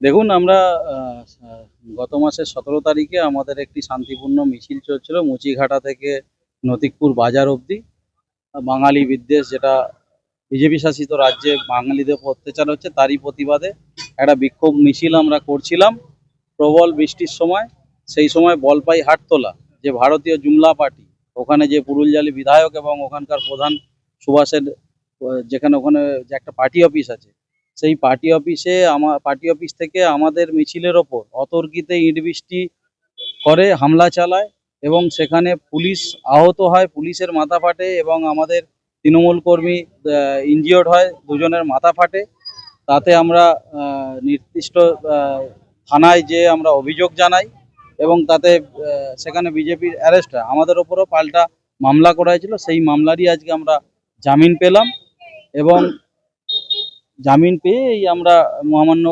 দেখুন, আমরা গত মাসের সতেরো তারিখে আমাদের একটি শান্তিপূর্ণ মিছিল চলছিল মুচিঘাটা থেকে নতিকপুর বাজার অবধি। বাঙালি বিদ্বেষ যেটা বিজেপি শাসিত রাজ্যে বাঙালিদের অত্যাচার হচ্ছে, তারই প্রতিবাদে একটা বিক্ষোভ মিছিল আমরা করছিলাম প্রবল বৃষ্টির সময়। সেই সময় বলপাই হাটতলা, যে ভারতীয় জুমলা পার্টি, ওখানে যে পুরুলজালি বিধায়ক এবং ওখানকার প্রধান সুভাষের যেখানে ওখানে যে একটা পার্টি অফিস আছে সেই পার্টি অফিসে আমার পার্টি অফিস থেকে আমাদের মিছিলের ওপর অতর্কিতে ইট বৃষ্টি করে, হামলা চালায় এবং সেখানে পুলিশ আহত হয়, পুলিশের মাথা ফাটে এবং আমাদের তৃণমূল কর্মী ইনজিওর্ড হয়, দুজনের মাথা ফাটে। তাতে আমরা নির্দিষ্ট থানায় যে আমরা অভিযোগ জানাই এবং তাতে সেখানে বিজেপির অ্যারেস্ট হয়। আমাদের ওপরও পাল্টা মামলা করা হয়েছিল। সেই মামলারই আজকে আমরা জামিন পেলাম এবং জামিন পেয়ে এই আমরা মহামান্য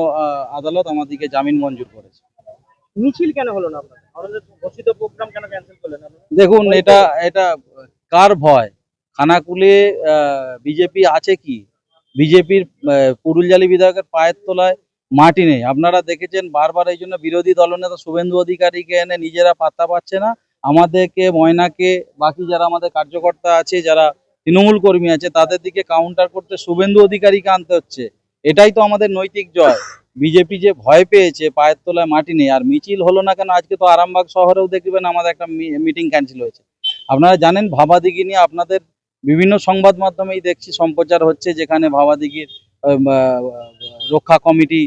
আদালত আমাদেরকে জামিন মঞ্জুর করেছে। মিছিল কেন হলো না ঘোষিত প্রোগ্রাম কেন ক্যান্সেল করলেন দেখুন এটা এটা কার ভয়? খানাকুলে বিজেপি আছে কি? বিজেপির পুরুলজালি বিধায়কের পায়ের তলায় মাটি নেই। আপনারা দেখেছেন বারবার এই জন্য বিরোধী দলনেতা শুভেন্দু অধিকারীকে এনে নিজেরা পাত্তা পাচ্ছে না। আমাদেরকে ময়নাকে বাকি যারা আমাদের কার্যকর্তা আছে যারা তৃণমূল কর্মী আছে, তাদের দিকে কাউন্টার করতে শুভেন্দু অধিকারীকে আনতে হচ্ছে। এটাই তো আমাদের নৈতিক জয়। বিজেপি যে ভয় পেয়েছে, পায়ের তলায় মাটি নেই, আর মিছিল হলো না কেন? আজকে তো আরামবাগ শহরেও দেখবেন আমাদের একটা মিটিং ক্যান্সেল হয়েছে। আপনারা জানেন, ভাবাদিঘি নিয়ে আপনাদের বিভিন্ন সংবাদ মাধ্যমেই দেখছি, সম্প্রচার হচ্ছে যেখানে ভাবাদিঘির রক্ষা কমিটি,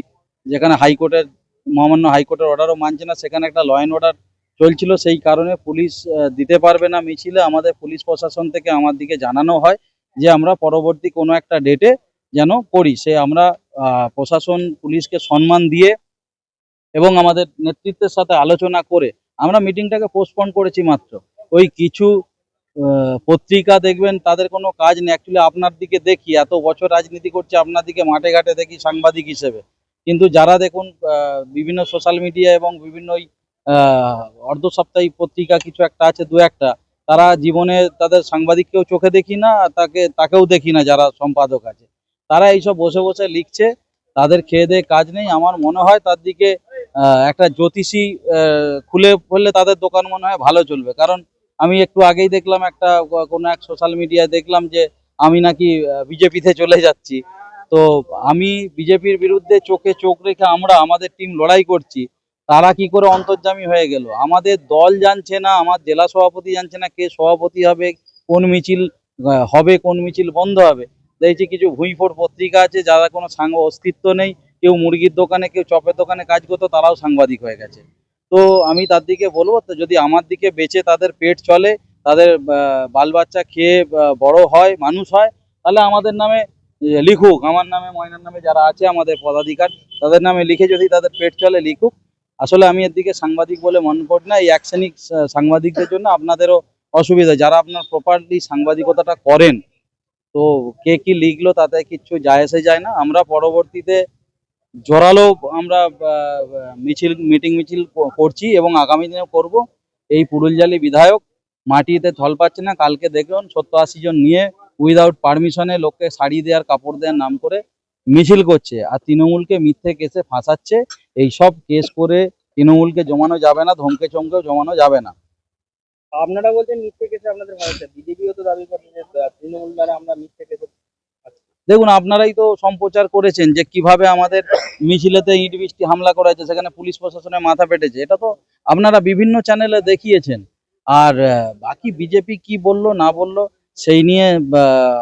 যেখানে হাইকোর্টের, মহামান্য হাইকোর্টের অর্ডারও মানছে না, সেখানে একটা ল অ্যান্ড অর্ডার চলছিল, সেই কারণে পুলিশ দিতে পারবে না মিছিলে। আমাদের পুলিশ প্রশাসন থেকে আমার দিকে জানানো হয় যে, আমরা পরবর্তী কোনো একটা ডেটে যেন করি। সে আমরা প্রশাসন পুলিশকে সম্মান দিয়ে এবং আমাদের নেতৃত্বের সাথে আলোচনা করে আমরা মিটিংটাকে পোস্টপন করেছি মাত্র। ওই কিছু পত্রিকা দেখবেন, তাদের কোনো কাজ নেই। অ্যাকচুয়ালি আপনার দিকে দেখি, এত বছর রাজনীতি করছে, আপনার দিকে মাঠে ঘাটে দেখি সাংবাদিক হিসেবে। কিন্তু যারা দেখুন বিভিন্ন সোশ্যাল মিডিয়া এবং বিভিন্ন ওই অর্ধ সাপ্তাহিক পত্রিকা কিছু একটা আছে, দু একটা। তারা জীবনে তাদের সাংবাদিককেও চোখে দেখি না তাকে, তাকেও দেখি না যারা সম্পাদক আছে। তারা এইসব বসে বসে লিখছে, তাদের খেয়ে দেয়ে কাজ নেই। আমার মনে হয় তার দিকে একটা জ্যোতিষী খুলে ফেললে তাদের দোকান মনে হয় ভালো চলবে। কারণ আমি একটু আগেই দেখলাম একটা, কোনো এক সোশ্যাল মিডিয়ায় দেখলাম যে আমি নাকি বিজেপিতে চলে যাচ্ছি। তো আমি বিজেপির বিরুদ্ধে চোখে চোখ রেখে আমরা, আমাদের টিম লড়াই করছি। তারা কি করে অন্তর্জামী হয়ে গেল? আমাদের দল জানছে না, আমার জেলা সভাপতি জানছে না কে সভাপতি হবে, কোন মিছিল হবে, কোন মিছিল বন্ধ হবে। দেখছি কিছু ভুঁইফোড় পত্রিকা আছে, যারা কোনো সাংব অস্তিত্ব নেই, কেউ মুরগির দোকানে, কেউ চপের দোকানে কাজ করতো, তারাও সাংবাদিক হয়ে গেছে। তো আমি তার দিকে বলব, তো যদি আমার দিকে বেঁচে তাদের পেট চলে, তাদের বাল বাচ্চা খেয়ে বড় হয়, মানুষ হয়, তাহলে আমাদের নামে লিখুক। আমার নামে, ময়নার নামে যারা আছে, আমাদের পদাধিকার, তাদের নামে লিখে যদি তাদের পেট চলে, লিখুক। আসলে আমি এর দিকে সাংবাদিক বলে মনে করি না, এই সা- সাংবাদিকদের জন্য আপনাদেরও অসুবিধা। যারা আপনার প্রপারলি সাংবাদিকতাটা করেন, তো কে কি লিখলো তাতে কিচ্ছু যায় এসে যায় না। আমরা পরবর্তীতে জোরালো আমরা মিছিল মিটিং মিছিল করছি এবং আগামী দিনে করব। এই পুরুলজালি বিধায়ক মাটিতে থল পাচ্ছে না, কালকে দেখুন, সত্তর আশি জন নিয়ে উইদাউট পারমিশনে লোককে শাড়ি দেওয়ার, কাপড় দেওয়ার নাম করে মিছিল করছে আর তৃণমূলকে মিথ্যে কেসে ফাঁসাচ্ছে এইসব কেস করে তৃণমূলকে জমানো যাবে না ধমকে চমকেও জমানো যাবে না। আপনারা বলছেন মিথ্যে কেসে আপনাদের বিজেপিও তো দাবি করছে যে তৃণমূল দ্বারা আমরা মিথ্যে কেসে দেখুন আপনারাই তো সম্প্রচার করেছেন যে কীভাবে আমাদের মিছিলেতে ইট বৃষ্টি হামলা করা হয়েছে সেখানে পুলিশ প্রশাসনের মাথা পেটেছে এটা তো আপনারা বিভিন্ন চ্যানেলে দেখিয়েছেন। আর বাকি বিজেপি কি বলল না বলল সেই নিয়ে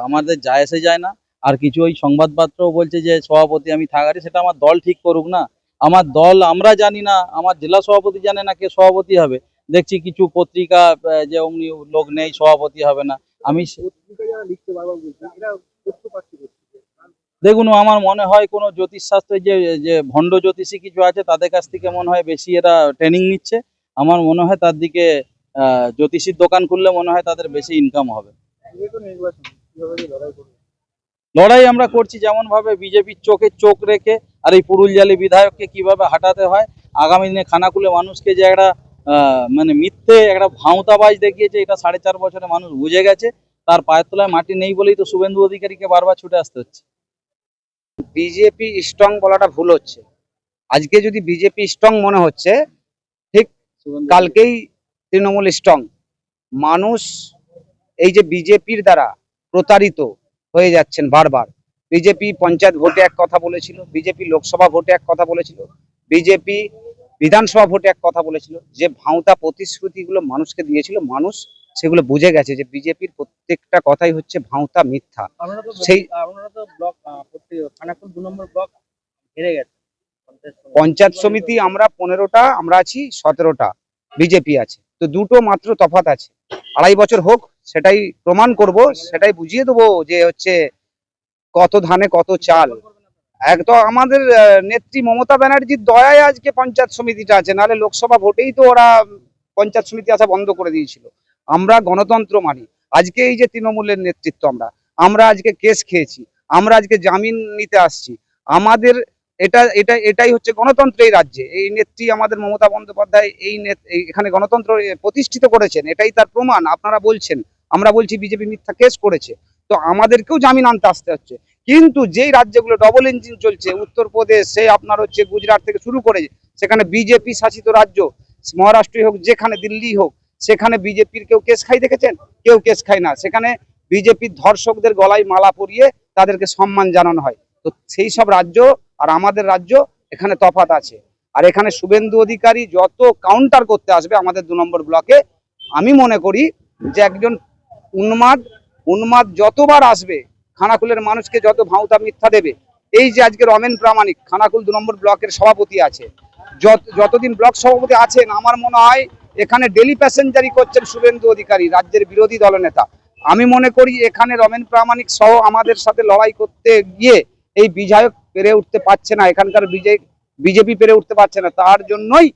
আমাদের যায় এসে যায় না। আর কিছু ওই সংবাদপত্রও বলছে যে সভাপতি আমি থাকারি সেটা আমার দল ঠিক করুক না। আমার দল আমরা জানি না আমার জেলা সভাপতি জানে না কে সভাপতি হবে। দেখছি কিছু পত্রিকা যে অমনি লোক নেই সভাপতি হবে না। আমি দেখুন আমার মনে হয় কোনো জ্যোতিষশাস্ত্রে যে যে ভণ্ড জ্যোতিষী কিছু আছে তাদের কাছ থেকে মনে হয় বেশি এরা ট্রেনিং নিচ্ছে। আমার মনে হয় তার দিকে আহ, জ্যোতিষীর দোকান খুললে মনে হয় তাদের বেশি ইনকাম হবে যেহেতু নির্বাচন কীভাবে যে লড়াই আমরা করছি যেমন ভাবে বিজেপির চোখে চোখ রেখে আর এই পুরুলজালি বিধায়ককে কীভাবে হাঁটাতে হয়। আগামী দিনে খানাকুলে মানুষকে যে একটা মানে মিথ্যে একটা ভাঁওতাবাজ দেখিয়েছে এটা সাড়ে চার বছরে মানুষ বুঝে গেছে। তার পায়ের তলায় মাটি নেই বলেই তো শুভেন্দু অধিকারীকে বারবার ছুটে আসতে হচ্ছে। বিজেপি স্ট্রং বলাটা ভুল হচ্ছে। আজকে যদি বিজেপি স্ট্রং মনে হচ্ছে ঠিক কালকেই তৃণমূল স্ট্রং। মানুষ এই যে বিজেপির দ্বারা প্রতারিত হয়ে যাচ্ছেন বারবার। বিজেপি পঞ্চায়েত ভোটে এক কথা বলেছিল বিজেপি লোকসভা ভোটে এক কথা বলেছিল বিজেপি বিধানসভা ভোটে এক কথা বলেছিল। যে ভাঁওতা প্রতিশ্রুতিগুলো মানুষকে দিয়েছিল মানুষ সেগুলো বুঝে গেছে যে বিজেপির প্রত্যেকটা কথাই হচ্ছে ভাঁওতা মিথ্যা। সেই- ব্লক দু নম্বর ব্লক হেরে গেছে। পঞ্চায়েত সমিতি। পঞ্চায়েত সমিতি আমরা পনেরোটা আমরা আছি সতেরোটা বিজেপি আছে। তো দুটো মাত্র তফাত আছে। আড়াই বছর হোক সেটাই প্রমাণ করব, সেটাই বুঝিয়ে দেবো যে হচ্ছে কত ধানে কত চাল। একদম আমাদের নেত্রী মমতা ব্যানার্জির দয়ায় আজকে পঞ্চায়েত সমিতিটা আছে, নাহলে লোকসভা ভোটেই তো ওরা পঞ্চায়েত সমিতি আসা বন্ধ করে দিয়েছিল। আমরা গণতন্ত্র মানি। আজকে এই যে তৃণমূলের নেতৃত্ব আমরা আমরা আজকে কেস খেয়েছি, আমরা আজকে জামিন নিতে আসছি। আমাদের এটা এটা, এটাই হচ্ছে গণতন্ত্র এই রাজ্যে। এই নেত্রী আমাদের মমতা বন্দ্যোপাধ্যায় এই- এখানে গণতন্ত্র প্রতিষ্ঠিত করেছেন, এটাই তার প্রমাণ, আপনারা বলছেন। আমরা বলছি বিজেপি মিথ্যা কেস করেছে, তো আমাদেরকেও জামিন আনতে আসতে হচ্ছে। কিন্তু যেই রাজ্যগুলো ডবল ইঞ্জিন চলছে, উত্তরপ্রদেশ সে আপনার হচ্ছে গুজরাট থেকে শুরু করে, সেখানে বিজেপি শাসিত রাজ্য, মহারাষ্ট্রই হোক, যেখানে দিল্লি হোক, সেখানে বিজেপির কেউ কেস খাই দেখেছেন? কেউ কেস খায় না। সেখানে বিজেপির ধর্ষকদের গলায় মালা পরিয়ে তাদেরকে সম্মান জানানো হয়। তো সেই সব রাজ্য আর আমাদের রাজ্য এখানে তফাত আছে। আর এখানে শুভেন্দু অধিকারী যত কাউন্টার করতে আসবে আমাদের দু নম্বর ব্লকে আমি মনে করি যে একজন উন্মাদ উন্মাদ যতবার আসবে, খানাকুলের মানুষকে যত ভাঁওতা মিথ্যা দেবে, এই যে আজকে রমেন প্রামাণিক, খানাকুল দু নম্বর ব্লকের সভাপতি আছে, যত, যতদিন ব্লক সভাপতি আছেন, আমার মনে হয় এখানে ডেলি প্যাসেঞ্জারি করছেন শুভেন্দু অধিকারী, রাজ্যের বিরোধী দলনেতা। আমি মনে করি এখানে রমেন প্রামাণিক সহ আমাদের সাথে লড়াই করতে গিয়ে এই বিধায়ক পেরে উঠতে পারছে না, এখানকার বিজেপি পেরে উঠতে পারছে না, তার জন্যই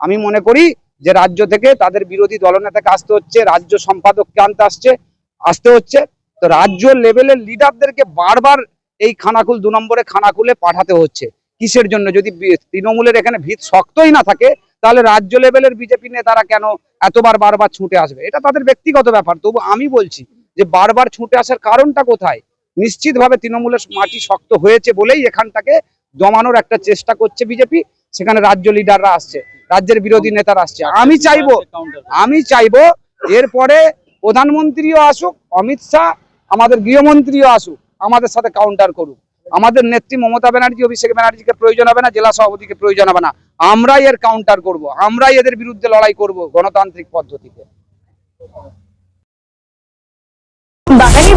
আমি মনে করি যে রাজ্য থেকে তাদের বিরোধী দলনেতাকে আসতে হচ্ছে, রাজ্য সম্পাদককে আনতে আসছে, আসতে হচ্ছে। তো রাজ্য লেভেলের লিডারদেরকে বারবার এই খানাকুল, দু নম্বরে খানাকুলে পাঠাতে হচ্ছে। কিসের জন্য? যদি তৃণমূলের এখানে ভিত শক্তই না থাকে, তাহলে রাজ্য লেভেলের বিজেপি নেতারা কেন এতবার বারবার ছুটে আসবে? এটা তাদের ব্যক্তিগত ব্যাপার। তবু আমি বলছি যে বারবার ছুটে আসার কারণটা কোথায়? নিশ্চিতভাবে তৃণমূলের মাটি শক্ত হয়েছে বলেই এখানটাকে দমানোর একটা চেষ্টা করছে বিজেপি। সেখানে রাজ্য লিডাররা আসছে, রাজ্যের বিরোধী নেতারা আসছে। আমি চাইব আমি চাইব এরপরে প্রধানমন্ত্রীও আসুক, অমিত শাহ, আমাদের গৃহমন্ত্রীও আসুক, আমাদের সাথে কাউন্টার করুক। আমাদের নেত্রী মমতা ব্যানার্জি, অভিষেক ব্যানার্জিকে প্রয়োজন হবে না, জেলা সভাপতিকে প্রয়োজন হবে না। আমরাই এর কাউন্টার করব, আমরাই এদের বিরুদ্ধে লড়াই করব গণতান্ত্রিক পদ্ধতিতে।